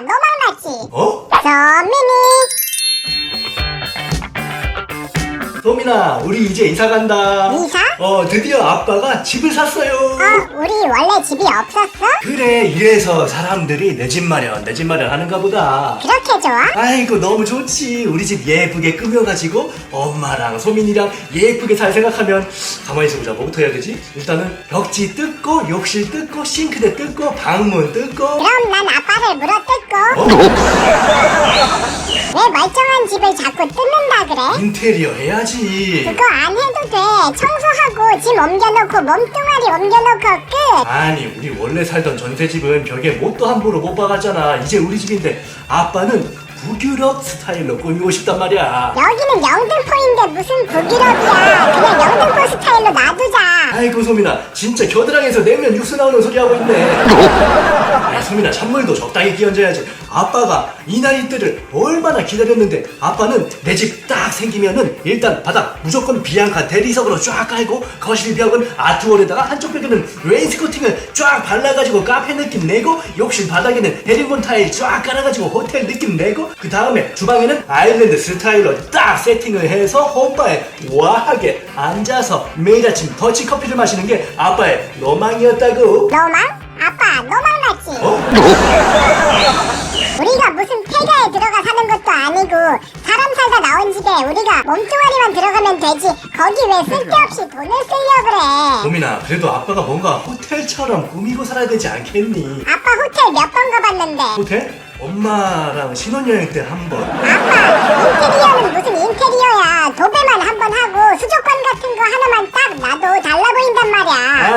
너만 맞지? 어? 서민이 소민아 우리 이제 이사 간다 이사? 어 드디어 아빠가 집을 샀어요 어 우리 원래 집이 없었어? 그래 이래서 사람들이 내 집 마련 내 집 마련 하는가 보다 그렇게 좋아? 아이고 너무 좋지 우리 집 예쁘게 꾸며가지고 엄마랑 소민이랑 예쁘게 살 생각하면 가만히 있어보자 뭐부터 해야 되지? 일단은 벽지 뜯고 욕실 뜯고 싱크대 뜯고 방문 뜯고 그럼 난 아빠를 물어 뜯고 어? 왜 멀쩡한 집을 자꾸 뜯는다 그래? 인테리어 해야지. 그거 안 해도 돼. 청소하고 짐 옮겨놓고 몸뚱아리 옮겨놓고 끝. 아니 우리 원래 살던 전세집은 벽에 못도 함부로 못 박았잖아. 이제 우리 집인데 아빠는 북유럽 스타일로 꾸미고 싶단 말이야. 여기는 영등포인데 무슨 북유럽이야. 그냥 영등포 스타일로 놔두자. 아이고 소민아. 진짜 겨드랑이에서 내면 육수 나오는 소리 하고 있네 야 소민아 찬물도 적당히 끼얹어야지. 아빠가 이날 이때를 얼마나 기다렸는데 아빠는 내 집 딱 생기면은 일단 바닥 무조건 비앙카 대리석으로 쫙 깔고 거실 벽은 아트월에다가 한쪽 벽에는 웨인스코팅을 쫙 발라가지고 카페 느낌 내고 욕실 바닥에는 헤링본 타일 쫙 깔아가지고 호텔 느낌 내고 그 다음에 주방에는 아일랜드 스타일로 딱 세팅을 해서 홈바에 우아하게 앉아서 매일 아침 더치커피를 마시는 게 아빠의 로망이었다고. 너망? 아빠 너망 맞지? 어? 우리가 무슨 폐가에 들어가 사는 것도 아니고 사람 살다 나온 집에 우리가 몸뚱아리만 들어가면 되지 거기 왜 쓸데없이 돈을 쓰려 그래 소민아 그래도 아빠가 뭔가 호텔처럼 꾸미고 살아야 되지 않겠니? 아빠 호텔 몇 번 가봤는데 호텔? 엄마랑 신혼여행 때 한 번. 아빠 인테리어는 무슨 인테리어야 도배만 한 번 하고 수족관 같은 거 하나만 딱 놔도 달라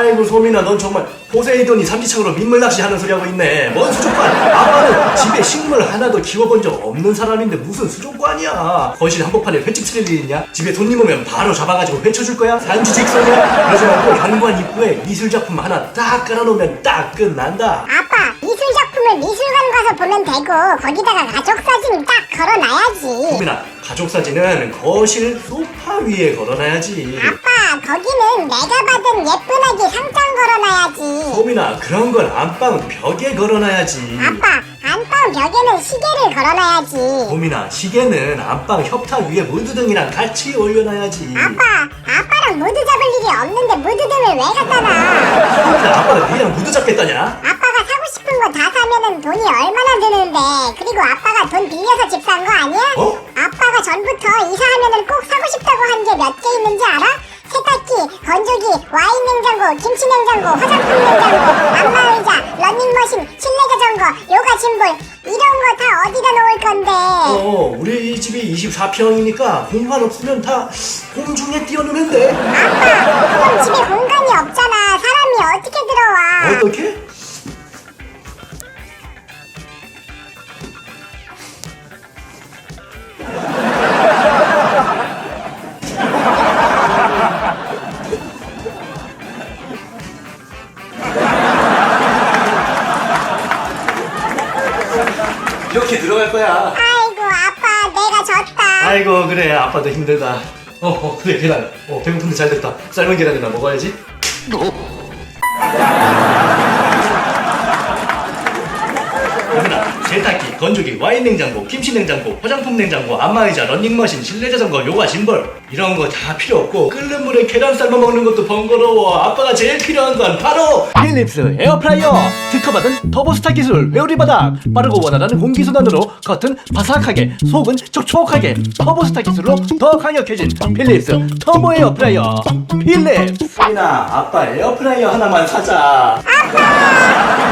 아이고 소민아 넌 정말 포세이돈이 삼지창으로 민물 낚시 하는 소리 하고 있네. 뭔 수족관? 아빠는 집에 식물 하나도 키워본 적 없는 사람인데 무슨 수족관이야? 거실 한복판에 횟집 차릴 일 있냐? 집에 손님 오면 바로 잡아가지고 회쳐줄 거야? 산지직선이야? 그러지 말고 현관 입구에 미술 작품 하나 딱 깔아놓으면 딱 끝난다. 아빠 미술 작품을 미술관 가서 보면 되고 거기다가 가족 사진 딱 걸어 놔야지 소민아 가족 사진은 거실 소파 위에 걸어놔야지. 아빠 거기는 내가 받은 예쁜 아기 상장 걸어놔야지 소민아 그런 건 안방 벽에 걸어놔야지. 아빠 안방 벽에는 시계를 걸어놔야지 소민아 시계는 안방 협탁 위에 무드등이랑 같이 올려놔야지. 아빠 아빠랑 무드 잡을 일이 없는데 무드등을 왜 갖다 놔 소민아 아빠가 니랑 무드 잡겠다냐? 아빠가 사고 싶은 거 다 사면은 돈이 얼마나 드는데 그리고 아빠가 돈 빌려서 집 산 거 아니야? 어? 아빠가 전부터 이사하면은 꼭 사고 싶다고 한 게 몇 개 있는지 알아? 세탁기, 건조기, 와인 냉장고, 김치 냉장고, 화장품 냉장고, 안마 의자, 런닝머신, 실내 자전거, 요가 짐볼 이런 거 다 어디다 놓을 건데 어 우리 집이 24평이니까 공간 없으면 다 공중에 띄워놓으면 돼. 아빠 그럼 집에 공간이 없잖아 사람이 어떻게 들어와 어떻게? 이렇게 들어갈 거야. 아이고 아빠 내가 졌다 아이고 그래 아빠도 힘들다. 어, 어 그래 계란. 어 배고픈데 잘 됐다. 삶은 계란이나 먹어야지. 여기다 세탁기, 건조기, 와인 냉장고, 김치 냉장고, 화장품 냉장고, 안마의자, 런닝머신, 실내 자전거, 요가 짐벌 이런 거 다 필요 없고 끓는 물에 계란 삶아 먹는 것도 번거로워. 아빠가 제일 필요한 건 바로 필립스 에어프라이어 특허받은 터보스타 기술 회오리 바닥 빠르고 원활한 공기 순환으로 겉은 바삭하게 속은 촉촉하게 터보스타 기술로 더 강력해진 필립스 터보 에어프라이어 필립스. 이나 아빠 에어프라이어 하나만 사자. 아빠